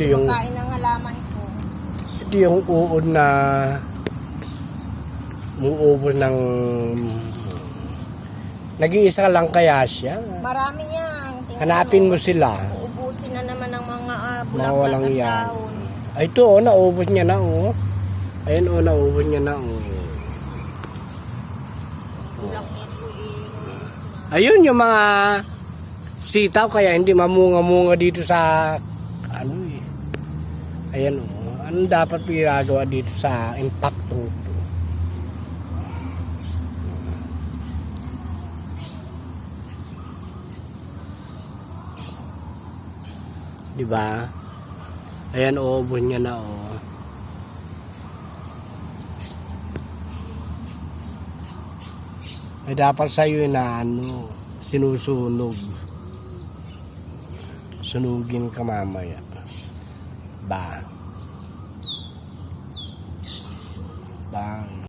Ito yung Kain ng halaman ko. ito yung uod na umuubos ng nag-iisa lang kaya siya. Marami yan. Tingnan Hanapin mo sila. Uubusin na naman ng mga uh, bulaklak at yan. dahon. Ay, ito, oh, naubos niya na, oh. Ayun, oh, naubos niya na, oh. Eh. Ayun, yung mga sitaw, kaya hindi mamunga-munga dito sa, ano. Ayan, oh. Anong dapat ginagawa dito sa impactong to? Di ba? Ayan, oh, ubos niya na, oh. Ay dapat sa'yo na ano, sinusunog. Sunugin ka mamaya. Ba? Bang.